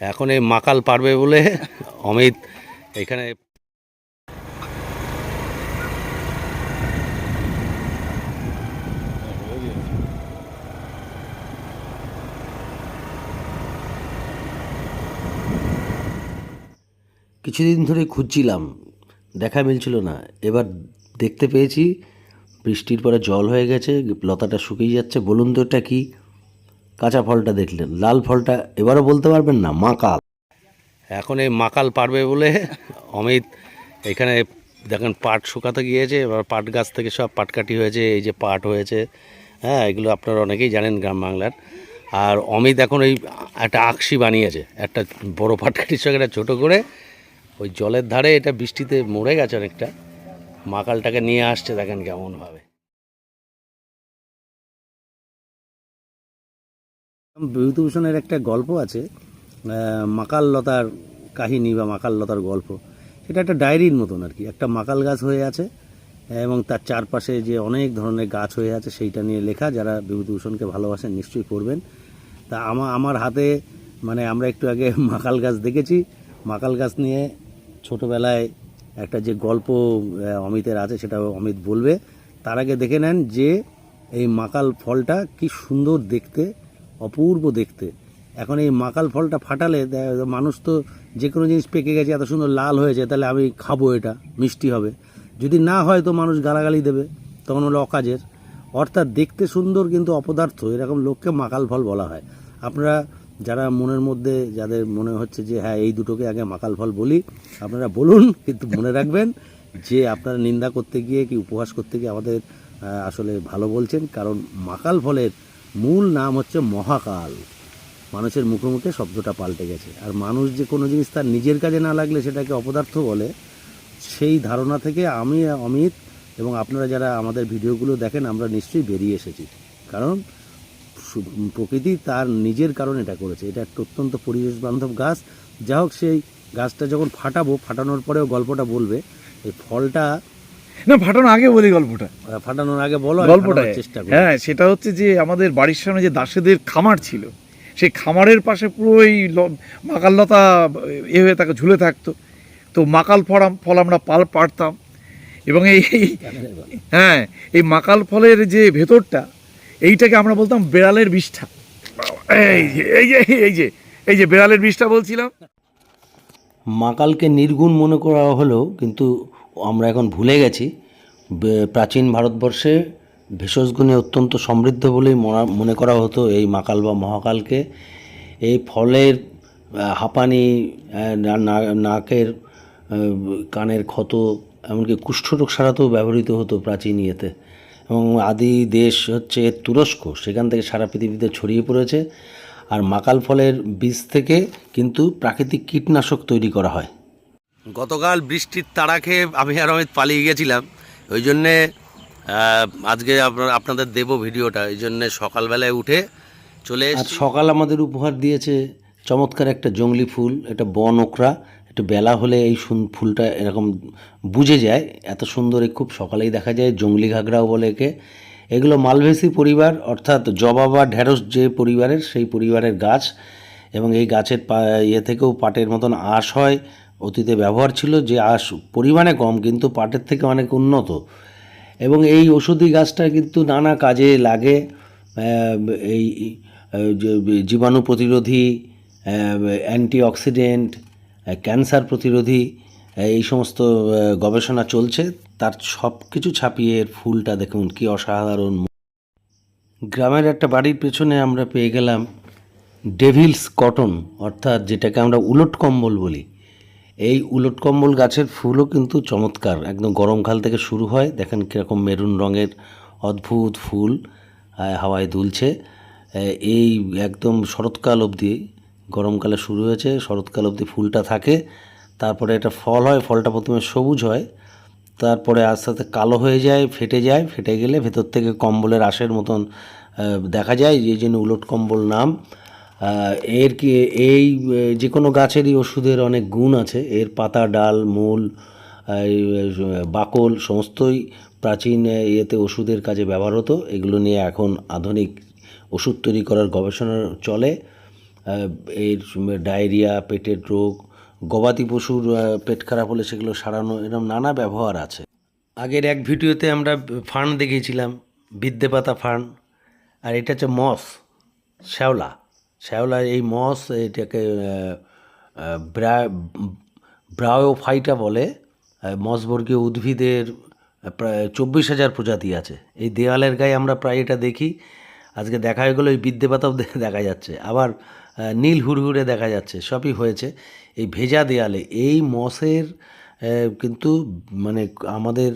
এখন এই মাকাল পারবে বলে অমিত এখানে কিছুদিন ধরে খুঁজছিলাম, দেখা মিলছিল না। এবার দেখতে পেয়েছি, বৃষ্টির পরে জল হয়ে গেছে, লতাটা শুকিয়ে যাচ্ছে। বলুন তো এটা কি? কাঁচা ফলটা দেখলেন। লাল ফলটা এবারও বলতে পারবেন না, মাকাল। এখন এই মাকাল পারবে বলে অমিত এখানে দেখেন পাট শুকাতে গিয়েছে, এবার পাট গাছ থেকে সব পাটকাঠি হয়েছে, এই যে পাট হয়েছে। হ্যাঁ এগুলো আপনারা অনেকেই জানেন গ্রাম বাংলার। আর অমিত এখন ওই একটা আকশি বানিয়েছে, একটা বড় পাটকাঠির সঙ্গে, একটা ছোটো করে। ওই জলের ধারে এটা বৃষ্টিতে মরে গেছে অনেকটা। মাকালটাকে নিয়ে আসছে, দেখেন কেমনভাবে। বিভূতিভূষণের একটা গল্প আছে আহ, মাকাল লতার কাহিনী বা মাকাল লতার গল্প। সেটা একটা ডায়েরির মতন আর কি। একটা মাকাল গাছ হয়ে আছে এবং তার চারপাশে যে অনেক ধরনের গাছ হয়ে আছে সেইটা নিয়ে লেখা যারা বিভূতিভূষণকে ভালোবাসেন নিশ্চয়ই পড়বেন। তা আমার আমার হাতে মানে আমরা একটু আগে মাকাল গাছ দেখেছি। মাকাল গাছ নিয়ে ছোটোবেলায় একটা যে গল্প অমিতের আছে সেটা অমিত বলবে। তার আগে দেখে নেন যে এই মাকাল ফলটা কি সুন্দর দেখতে অপূর্ব দেখতে। এখন এই মাকাল ফলটা ফাটালে মানুষ তো যে কোনো জিনিস পেকে গেছে, এত সুন্দর লাল হয়েছে তাহলে আমি খাব এটা, মিষ্টি হবে। যদি না হয় তো মানুষ গালাগালি দেবে, তখন হলো অকাজের। অর্থাৎ দেখতে সুন্দর কিন্তু অপদার্থ, এরকম লোককে মাকাল ফল বলা হয়। আপনারা যারা মনের মধ্যে, যাদের মনে হচ্ছে যে হ্যাঁ এই দুটোকে আগে মাকাল ফল বলি, আপনারা বলুন, কিন্তু মনে রাখবেন যে, আপনারা নিন্দা করতে গিয়ে কি, উপহাস করতে গিয়ে আমাদের আসলে ভালো বলছেন, কারণ মাকাল ফলের মূল নাম হচ্ছে মহাকাল। মানুষের মুখে মুখে শব্দটা পাল্টে গেছে। আর মানুষ যে কোনো জিনিস তার নিজের কাজে না লাগলে সেটাকে অপদার্থ বলে, সেই ধারণা থেকে আমি, অমিত এবং আপনারা যারা আমাদের ভিডিওগুলো দেখেন, আমরা নিশ্চয়ই বেরিয়ে এসেছি। কারণ প্রকৃতি তার নিজের কারণে এটা করেছে। এটা একটা অত্যন্ত পরিবেশ বান্ধব গাছ। যা হোক, সেই গাছটা যখন ফাটাবো, ফাটানোর পরেও গল্পটা বলবে, এই ফলটা না ফাটানো আগে বলি গল্পটা। ফাটানোর আগে বলো গল্পটা ফাটানোর চেষ্টা করি। হ্যাঁ সেটা হচ্ছে যে আমাদের বাড়ির সামনে যে দাসেদের খামার ছিল সেই খামারের পাশে পুরো এই ল- মাকাল লতা এ হয়ে তাকে ঝুলে থাকতো। তো মাকাল ফলাম ফল আমরা পাল পাড়তাম এবং এই এই- হ্যাঁ এই মাকাল ফলের যে ভেতরটা এইটাকে আমরা বলতাম বেড়ালের বিষ্ঠা। এই যে এই যে এই যে এই যে বেড়ালের বিষ্ঠা বলছিলাম। মাকালকে নির্গুণ মনে করা হলেও কিন্তু আমরা এখন ভুলে গেছি প্রাচীন ভারতবর্ষে ভেষজ গুণে অত্যন্ত সমৃদ্ধ বলেই মনে করা হতো এই মাকাল বা মহাকালকে। এই ফলের হাঁপানি নাকের কানের ক্ষত, এমনকি কুষ্ঠরোগ সারাতেও ব্যবহৃত হতো প্রাচীন ইয়েতে। এবং আদি দেশ হচ্ছে তুরস্ক, সেখান থেকে সারা পৃথিবীতে ছড়িয়ে পড়েছে। আর মাকাল ফলের বীজ থেকে কিন্তু প্রাকৃতিক কীটনাশক তৈরি করা হয়। গতকাল বৃষ্টির তাড়া খেয়ে আমি আর অমিত পালিয়ে গেছিলাম ওই জন্যে আজকে আপনার আপনাদের দেবো ভিডিওটা। এই জন্যে সকালবেলায় উঠে চলে সকাল আমাদের উপহার দিয়েছে চমৎকার একটা জঙ্গলি ফুল এটা বন ওকরা। একটু বেলা হলে এই ফুলটা এরকম বুঝে যায়। এত সুন্দর খুব সকালেই দেখা যায় জঙ্গলি ঘাগরাও বলে একে। এগুলো মালভেসি পরিবার অর্থাৎ জবা বা ঢ্যাঁড়স যে পরিবারের সেই পরিবারের গাছ। এবং এই গাছের পা ইয়ে থেকেও পাটের মতন আঁশ হয়। অতীতে ব্যবহার ছিল যে আঁশ পরিমাণে কম, কিন্তু পাটের থেকে অনেক উন্নত। এবং এই ওষুধি গাছটা কিন্তু নানা কাজে লাগে। এই জীবাণু প্রতিরোধী অ্যান্টিঅক্সিডেন্ট, ক্যান্সার প্রতিরোধী, এই সমস্ত গবেষণা চলছে। তার সব কিছু ছাপিয়ে এর ফুলটা দেখুন, কি অসাধারণ। গ্রামের একটা বাড়ির পেছনে আমরা পেয়ে গেলাম ডেভিলস কটন, অর্থাৎ যেটাকে আমরা উলট কম্বল বলি। এই উলট কম্বল গাছের ফুলও কিন্তু চমৎকার। একদম গরমকাল থেকে শুরু হয়। দেখেন কীরকম মেরুন রঙের অদ্ভুত ফুল হাওয়ায় দুলছে। এই একদম শরৎকাল অবধি গরমকালে শুরু হয়েছে। শরৎকাল অবধি ফুলটা থাকে। তারপরে এটা ফল হয়, ফলটা প্রথমে সবুজ হয়। তারপরে আস্তে আস্তে কালো হয়ে যায়, ফেটে যায়। ফেটে গেলে ভেতর থেকে কম্বলের আঁশের মতন দেখা যায়। যে জন্য উলট কম্বল নাম। এর কি এই যে কোনো গাছেরই ওষুধের অনেক গুণ আছে। এর পাতা, ডাল, মূল বাকল সমস্তই প্রাচীন ইয়েতে ওষুধের কাজে ব্যবহার হতো এগুলো নিয়ে এখন আধুনিক ওষুধ তৈরি করার গবেষণা চলে। এর ডায়রিয়া, পেটের রোগ, গবাদি পশুর পেট খারাপ হলে সেগুলো সারানো এরকম নানা ব্যবহার আছে। আগের এক ভিডিওতে আমরা ফান্ড দেখিয়েছিলাম, বিদ্যে পাতা ফান্ড আর এটা হচ্ছে মস, শ্যাওলা। শ্যাওলা এই মস, এটাকে ব্রায়োফাইটা বলে মসবর্গীয় উদ্ভিদের প্রায় চব্বিশ হাজার প্রজাতি আছে। এই দেওয়ালের গায়ে আমরা প্রায় এটা দেখি। আজকে দেখা হয়ে গেলো, এই বিদ্যে পাতাও দেখা যাচ্ছে। আবার নীল হুড়হুড়ে দেখা যাচ্ছে। সবই হয়েছে। এই ভেজা দেয়ালে, এই মসের কিন্তু মানে আমাদের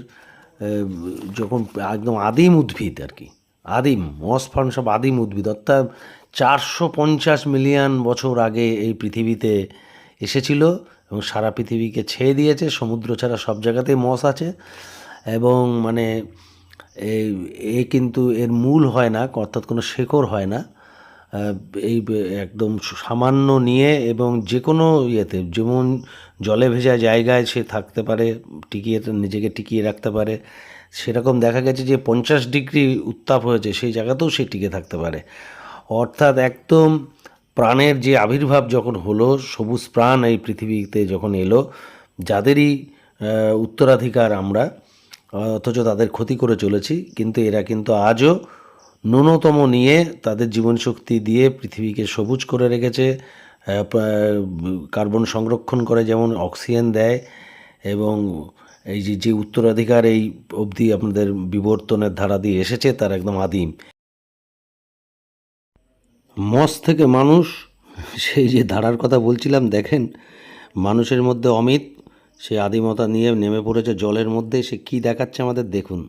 যখন একদম আদিম উদ্ভিদ আর কি, আদিম মস ফার্ন সব আদিম উদ্ভিদ, অর্থাৎ চারশো পঞ্চাশ মিলিয়ন বছর আগে এই পৃথিবীতে এসেছিল এবং সারা পৃথিবীকে ছেয়ে দিয়েছে, সমুদ্র ছাড়া সব জায়গাতেই মস আছে এবং মানে এই এ কিন্তু এর মূল হয় না, অর্থাৎ কোনো শেকড় হয় না। এই একদম সামান্য নিয়ে এবং যে কোনো ইয়েতে, যেমন জলে ভেজা জায়গায় সে থাকতে পারে, টিকিয়ে, নিজেকে টিকিয়ে রাখতে পারে। সেরকম দেখা গেছে যে পঞ্চাশ ডিগ্রি উত্তাপ হয়েছে, সেই জায়গাতেও সে টিকে থাকতে পারে। অর্থাৎ একদম প্রাণের যে আবির্ভাব যখন হলো, সবুজ প্রাণ এই পৃথিবীতে যখন এলো, যাদেরই উত্তরাধিকার আমরা, অথচ তাদের ক্ষতি করে চলেছি, কিন্তু এরা কিন্তু আজও ন্যূনতম নিয়ে তাদের জীবনশক্তি দিয়ে পৃথিবীকে সবুজ করে রেখেছে কার্বন সংরক্ষণ করে যেমন অক্সিজেন দেয় এবং এই যে যে উত্তরাধিকার এই অবধি আপনাদের বিবর্তনের ধারা দিয়ে এসেছে, তার একদম আদিম। মস থেকে মানুষ, সেই যে ধারার কথা বলছিলাম, দেখেন, মানুষের মধ্যে অমিত, সে আদিমতা নিয়ে নেমে পড়েছে জলের মধ্যে, সে কি দেখাচ্ছে আমাদের দেখুন।